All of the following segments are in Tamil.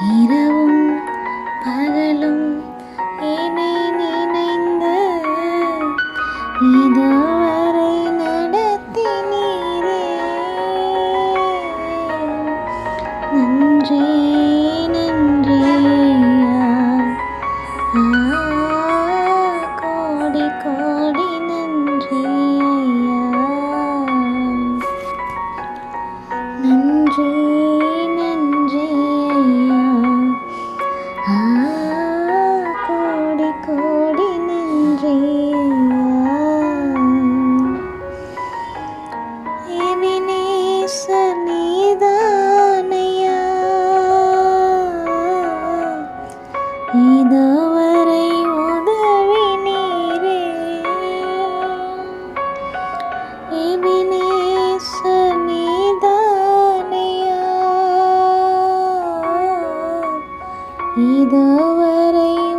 いる இதுவரை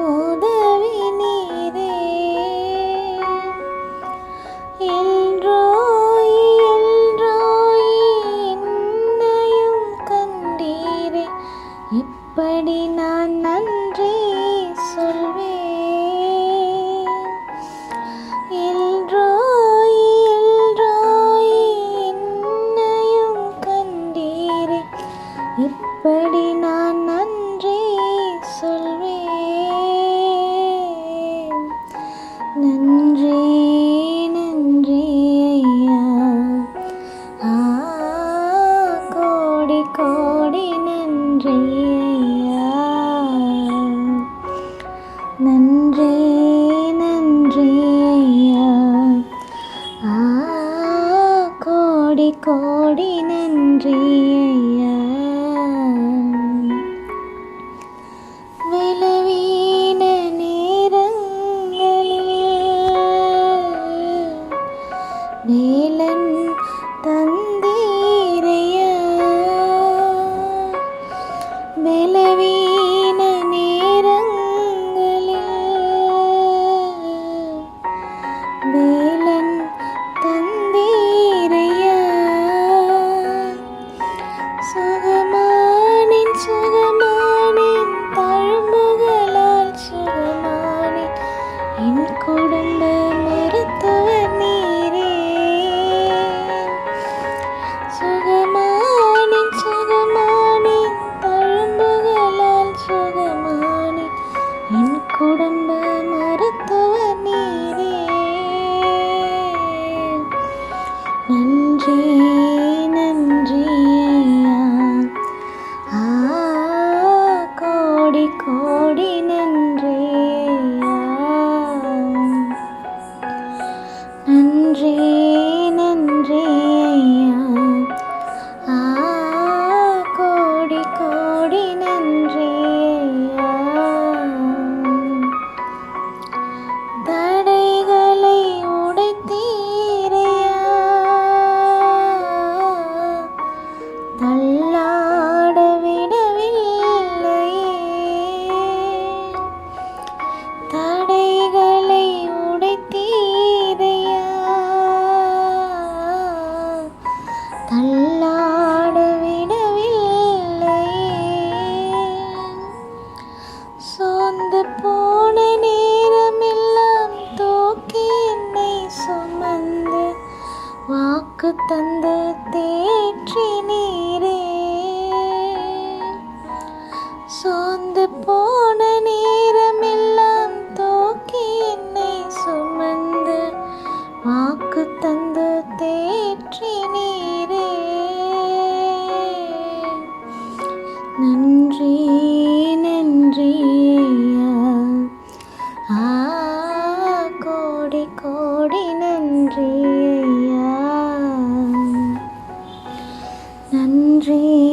நன்றி எனக்கு தந்த தேற்றி நீரே. சோர்ந்து போன நேரமெல்லாம் தோக்கி என்னை சுமந்து வாக்கு தந்த தேற்றி நீரே. நன்றி நன்றி. dream.